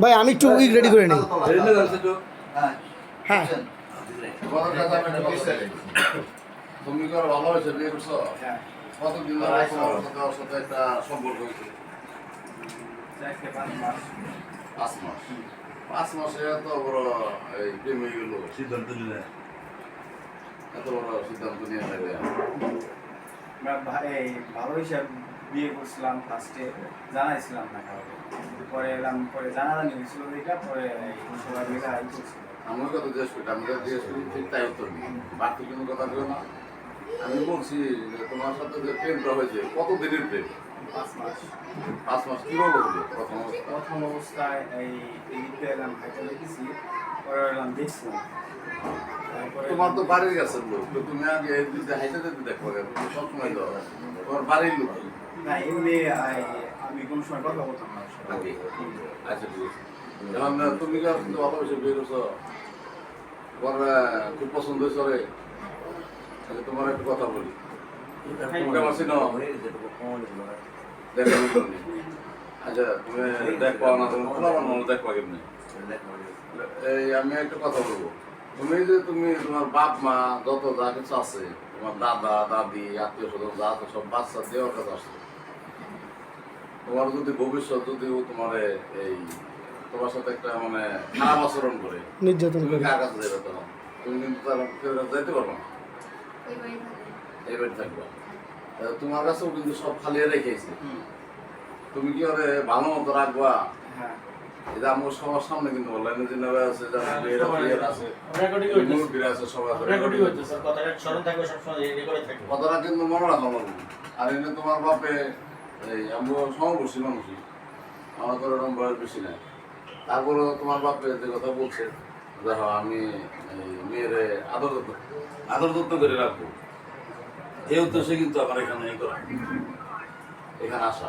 ভাই আমি একটু উইক রেডি করে নিই। হ্যাঁ। তুমি ভালো হয়েছে বিয়ে করছ? কতদিন ধরে তোমার সাথে একটা সম্পর্ক হয়েছে? পাঁচ মাস। পাঁচ মাসে। এত বড় এই প্রেম হয়ে গেল? সিদ্ধান্ত নিলে। এত বড় সিদ্ধান্ত নিয়ে নেবে? ভালো হিসাব বিয়ে করছিলাম ফার্স্টে জানাইছিলাম না কাউকে পরে এলাম পরে জানাজানি হয়েছিল এটা পরে সবাই মিলে আই করছিল আমার কথা জিজ্ঞেস করি আমি জিজ্ঞেস করি ঠিক তাই উত্তর দিই। বাকি কোনো কথা কেউ না। আমি বলছি তোমার সাথে যে প্রেমটা হয়েছে কত দিনের প্রেম? পাঁচ মাস। পাঁচ মাস কীভাবে হলো প্রথম অবস্থা? প্রথম অবস্থায় এই এদিকে এলাম হাইটে দেখেছি পরে এলাম দেখছিলাম। তোমার তো বাড়ির কাছে লোক তো তুমি আগে হাইটে যেতে দেখো সবসময় তো তোমার বাড়ির লোক। না এমনি আমি কোনো সময় কথা বলতাম না ওর সাথে। নাকি? আচ্ছা এখন তুমি কিন্তু তোমার খুব পছন্দ হয়েছে রে তাহলে তোমার একটা কথা বলি। চিনো? দেখো আচ্ছা তুমি দেখবা না কেমনি এই আমি একটা কথা বলব। তুমি যে তুমি তোমার বাপ মা যত যা কিছু আছে তোমার দাদা দাদি আত্মীয় স্বজন যা আছে সব বাচ্চা দেওয়ার কাছে আসছে। তোমার যদি ভবিষ্যৎ যদি ও তোমার এই তোমার সাথে একটা মানে খারাপ আচরণ করে নির্যাতন তুমি করে। কার কাছে যাবে তখন? তুমি কিন্তু তার যাইতে পারবে না। এইবার থাকবা। তোমার কাছেও কিন্তু সব খালিয়ে রেখেছে হুম, তুমি কি ওরে ভালো মতো রাখবা? হ্যাঁ। যে আমার সবার সামনে কিন্তু অনলাইনে যে নেওয়া আছে যারা বিয়ের আছে রেকর্ডিং হইতেছে। আছে আছে। রেকর্ডিং হইতেছে। কথাটা স্মরণ থাকবে সবসময় রেকর্ডে থাকবে। কথাটা কিন্তু মনে রাখা লাগবে আর এনে তোমার বাপে এই মানুষই আমার তো এরকম বয়স বেশি নাই। তারপরে তোমার বাপে যে কথা বলছে দেখো আমি মেয়েরে আদর যত্ন আদর যত্ন করে রাখব। এই উদ্দেশ্যে কিন্তু আমার এখানে এই করা। এখানে আসা।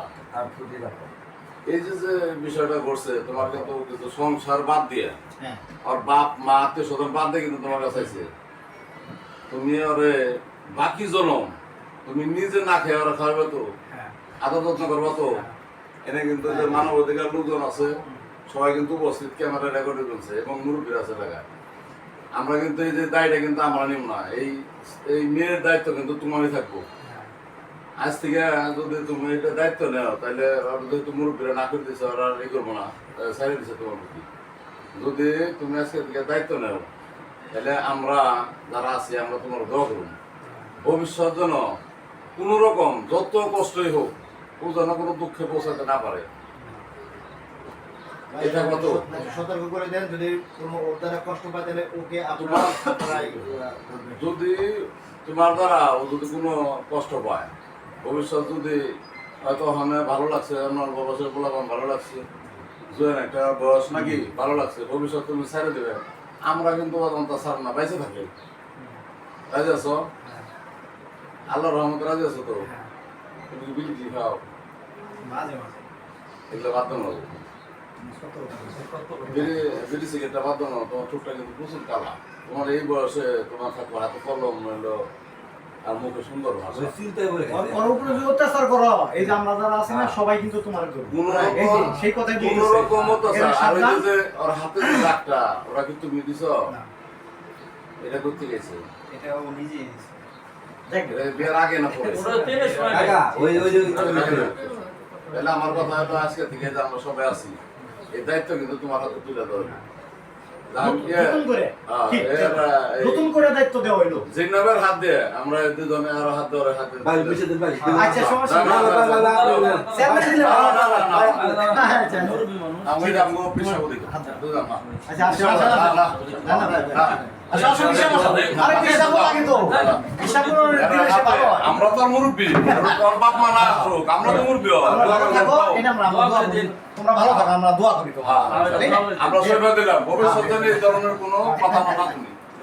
এই যে যে বিষয়টা ঘটছে তোমার কিন্তু কিন্তু সংসার বাদ দিয়ে। হ্যাঁ। আর বাপ মা আত্মীয় স্বজন বাদ দিয়ে কিন্তু তোমার কাছে আইছে। তুমি ওরে বাকি জনম তুমি নিজে না খেয়ে ওরা খাওয়াবে তো? হ্যাঁ। আদর যত্ন করব তো? এনে কিন্তু যে মানব অধিকার লোকজন আছে সবাই কিন্তু উপস্থিত ক্যামেরা রেকর্ডে চলছে এবং মুরব্বীর আছে জায়গায় আমরা কিন্তু এই যে দায়টা কিন্তু আমরা নিব না। এই এই মেয়ের দায়িত্ব কিন্তু তোমারই থাকব। আজ থেকে যদি তুমি এটা দায়িত্ব নেও তাহলে ওরা যেহেতু মুরব্বীরা না করে দিচ্ছে ওরা ই করব না সাইড দিচ্ছে তোমার প্রতি। যদি তুমি আজকে থেকে দায়িত্ব নেও তাহলে আমরা যারা আছি আমরা তোমার দোয়া করুন ভবিষ্যৎ যেন কোনো রকম যত কষ্টই হোক ও যেন কোনো দুঃখে পৌঁছাতে না পারে। এটা কত? সতর্ক করে দেন যদি কোনো ওর দ্বারা কষ্ট পায় তাহলে ওকে আপনারা। যদি তোমার দ্বারা ও যদি কোনো কষ্ট পায় ভবিষ্যৎ যদি হয়তো ওখানে ভালো লাগছে আমার বয়সের বললাম ভালো লাগছে জয়েন একটা বয়স নাকি ভালো লাগছে ভবিষ্যৎ তুমি ছেড়ে দেবে। আমরা কিন্তু অতন্তা ছাড় না বাইসে থাকি। রাজি আছো? আল্লাহ রহমত রাজি আছো তো? তুমি কি বিলি টিলি খাও এগুলো বাদ দেবো বিড়ি সিগারেটটা বাদ দেবো তোমার ঠোঁটটা কিন্তু প্রচুর কালা। তোমার এই বয়সে তোমার থাকবে হাতে কলম নইলো আর মুখে সুন্দর ভাষা। ওর- ওর উপরে যদি অত্যাচার করো এই যে আমরা যারা আছি না সবাই কিন্তু তোমার এই যে সেই কথাই কোনো বলতেছে। রকম অত্যাচার। আর ওই যে ওর হাতে যে দাগটা ওরা কি তুমি দিছ? এটা করতে গেছে। এটা ও নিজেই দিছে। এটা আগে না পরে? ওটা ট্রেনের সময় তাহলে আমার কথা হয়তো আজকে থেকে যে আমরা সবাই আছি। এই দায়িত্ব কিন্তু তোমার হাতে তুলে ধরবে। নতুন করে দায়িত্ব দেওয়া হইল জিন্নাবের হাত দিয়ে আমরা দুজনে আরও হাত ধরে হাত আচ্ছা সমস্যা না, না, না। না, হ্যাঁ, আচ্ছা। মানুষ আমি পিছাবো দেখো বুঝলাম আচ্ছা। না, না, তো। সে ভালো হয়। আমরা তো আর মুরব্বী। তোর বাপ মা না আসুক। আমরা তো মুরব্বী হয়। তোমরা ভালো থাকো, এটা আমরা আমরা দোয়া করি। তোমরা ভালো থাকো, আমরা দোয়া করি তোমার। হ্যাঁ, আমরা সবাই দিলাম। ভবিষ্যতে এই ধরনের কোনো কথা না শুনি